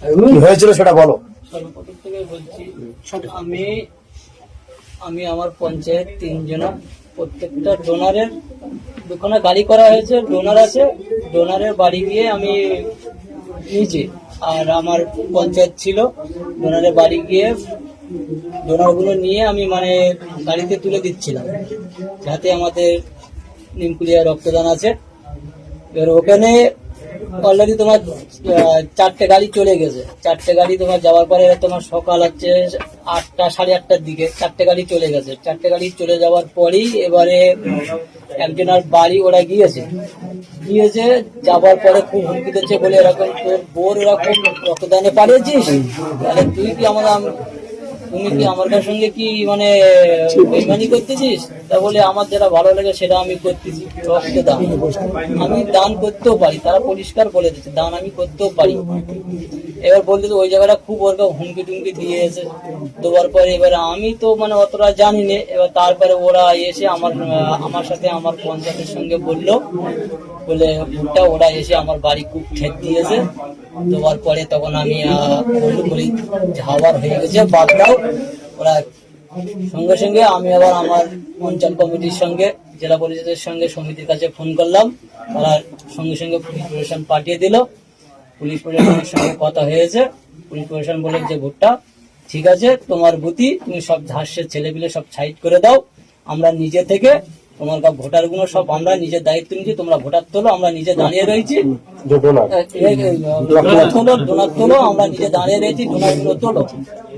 কি হয়েছিল সেটা বলো। সর্বপ্রথম থেকে বলছি আমি আমি আমার পঞ্চায়েত তিনজনা, প্রত্যেকটা ডোনারের দুখানা গাড়ি করা হয়েছে, ডোনার আছে, ডোনারের বাড়ি গিয়ে আমি নিজে আর আমার পঞ্চায়েত ছিল, ডোনারের বাড়ি গিয়ে ডোনারগুলো নিয়ে আমি মানে গাড়িতে তুলে দিচ্ছিলাম, যাতে আমাদের নিমকুলিয়া রক্তদান আছে। এবার ওখানে অলরেডি তোমার চারটে গাড়ি চলে গেছে। চারটে গাড়ি তোমার যাওয়ার পরে তোমার সকাল হচ্ছে আটটা, সাড়ে আটটার দিকে চারটে গাড়ি চলে গেছে। চারটে গাড়ি চলে যাওয়ার পরেই এবারে একজনের বাড়ি ওরা গিয়েছে। গিয়েছে যাবার পরে খুব হুমকি দিচ্ছে বলে এরকম তোর বোর এরকম রক্তদানে পাঠিয়েছিস তাহলে তুই কি আমার তুমি কি আমার সঙ্গে কি মানে বেইমানি করতেছিস? তা বলে আমার যেটা ভালো লাগে সেটা আমি করতেছি রক্ত দান। আমি দান করতেও পারি, তারা পরিষ্কার বলে দিচ্ছে, দান আমি করতেও পারি। এবার বলতে ওই জায়গাটা খুব ওর হুমকি টুমকি দিয়ে এসে দেওয়ার পরে এবার আমি তো মানে অতটা জানি না, এবার তারপরে ওরা এসে আমার আমার সাথে আমার পঞ্চায়েতের সঙ্গে বলল, বলে ভুট্টা ওরা এসে আমার বাড়ি খুব ঠেক দিয়েছে। দেওয়ার পরে তখন আমি বলি ঝাবার হয়ে গেছে, বাদ দাও, ওরা সঙ্গে সঙ্গে আমি আবার আমার অঞ্চল কমিটির সঙ্গে, জেলা পরিষদের সঙ্গে সমিতির কাছে ফোন করলাম। তারা সঙ্গে সঙ্গে পুলিশ প্রশাসন পাঠিয়ে দিল। পুলিশ প্রশাসনের সঙ্গে কথা হয়েছে। পুলিশ প্রশাসন বলে যে ভোটটা, ঠিক আছে, তোমার বুতি, তুমি সব ঝাঁসের ছেলেপিলে সব সাইড করে দাও। আমরা নিজে থেকে তোমার ভোটারগুলো সব আমরা নিজের দায়িত্ব নিচ্ছি তোমরা ভোটার তোলো আমরা নিজে দাঁড়িয়ে রয়েছি। তোলো ডোনার তোলো আমরা নিজে দাঁড়িয়ে রয়েছি তোলো।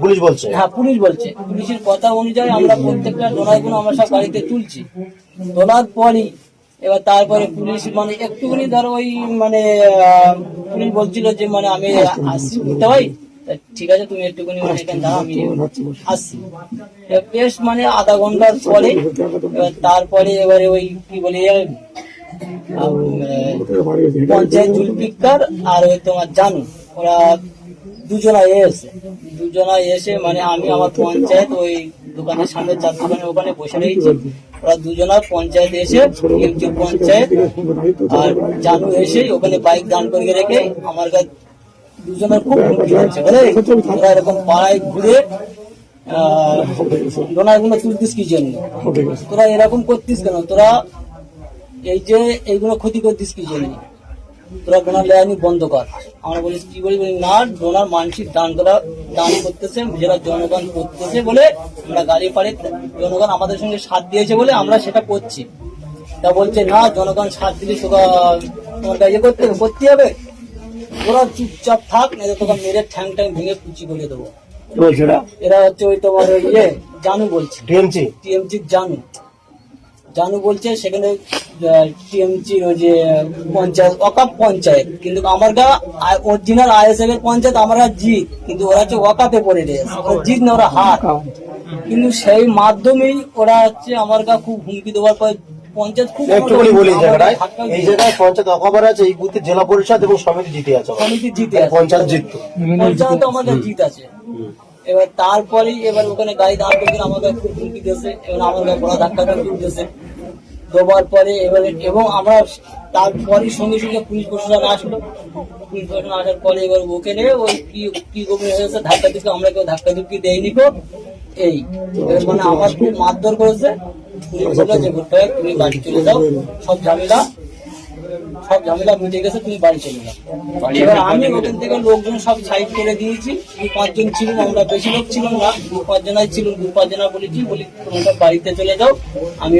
পুলিশ বলছে। হ্যাঁ পুলিশ বলছে। পুলিশের কথা অনুযায়ী আমরা প্রত্যেকটা ডোনারগুলো আমরা সব গাড়িতে তুলছি। তোলার পরই এবার তারপরে পুলিশ মানে একটুখানি ধরো ওই মানে পুলিশ বলছিল যে মানে আমি আসছি বুঝতে তা ঠিক আছে তুমি একটুখানি মানে এখানে দাঁড়াও আমি আসছি। বেশ মানে আধা ঘণ্টার পরে এবার তারপরে এবারে ওই কি বলি পঞ্চায়েত জুলপিকার আর ওই তোমার জানু ওরা দুজনা এসে দুজনা এসে মানে আমি আমার পঞ্চায়েত ওই দোকানের সামনে চার দোকানের ওখানে বসে রয়েছি ওরা দুজনা পঞ্চায়েত এসে পঞ্চায়েত আর জানু এসে ওখানে বাইক দান করে রেখে আমার কাছে দুজনের খুব এরকম পাড়ায় ঘুরে, আহ, ডোনার তুলতিস কি জন্য? তোরা এরকম করতিস কেন? তোরা এই যে এইগুলো ক্ষতি করতিস কি জন্য? তোরা ডোনার লেয়ানি বন্ধ কর। আমরা বলিস, কি বলি? বলি, না, ডোনার মানসিক দান করা দান করতেছে যারা জনগণ করতেছে বলে আমরা গাড়ি পাড়ে জনগণ আমাদের সঙ্গে সাথ দিয়েছে বলে আমরা সেটা করছি। তা বলছে, না, জনগণ সাথ দিলে তোমার ইয়ে করতে করতে হবে? ওরা চুপচাপ থাক না তোকে মেরে ঠ্যাং ট্যাং ভেঙে কুচি করে দেবো। এরা হচ্ছে ওই তোমার ওই ইয়ে জানু বলছে। টিএমসি? টিএমসি জানু। জানু বলছে সেখানে টিএমসি ওই যে পঞ্চায়েত অকাপ পঞ্চায়েত। কিন্তু আমার গা অরিজিনাল আইএসএফ এর পঞ্চায়েত আমরা জিত কিন্তু ওরা হচ্ছে ওয়াকাপে পড়ে ওরা জিত না ওরা হার। কিন্তু সেই মাধ্যমেই ওরা হচ্ছে আমার গা খুব হুমকি দেওয়ার পর পঞ্চায়েত খুব একটুখানি বলি জায়গাটায় এই জায়গায় পঞ্চায়েত অখবর আছে এই বুথে জেলা পরিষদ এবং সমিতি জিতে আছে। সমিতি জিতে আছে। পঞ্চায়েত জিততো। পঞ্চায়েত আমাদের জিত আছে। এবার তারপরেই এবার ওখানে গাড়ি দাঁড় করে আমাকে খুব হুমকি দিয়েছে। এবার আমার গায়ে বড় ধাক্কা ধাক্কা দিয়েছে। দেওয়ার পরে এবারে এবং আমরা তারপরে সঙ্গে সঙ্গে পুলিশ প্রশাসন আসলো। পুলিশ প্রশাসন আসার পরে এবার ওকে ওখানে ওই কি কি গোপন হয়েছে ধাক্কা দিচ্ছে আমরা কেউ ধাক্কা ধুক্কি দেয়নি কো এই। মানে আমার খুব মারধর করেছে। পুলিশ বলল যে ভুট্টা তুমি বাড়ি চলে যাও সব ঝামেলা সব ঝামেলা মিটে গেছে তুমি বাড়ি চলে যাও। এবার আমি ওখান থেকে লোকজন সব সাইড করে দিয়েছি দু পাঁচজন ছিলাম আমরা বেশি লোক ছিলাম না দু পাঁচজনাই ছিল দু পাঁচজনা বলেছি বলি তোমরা বাড়িতে চলে যাও আমি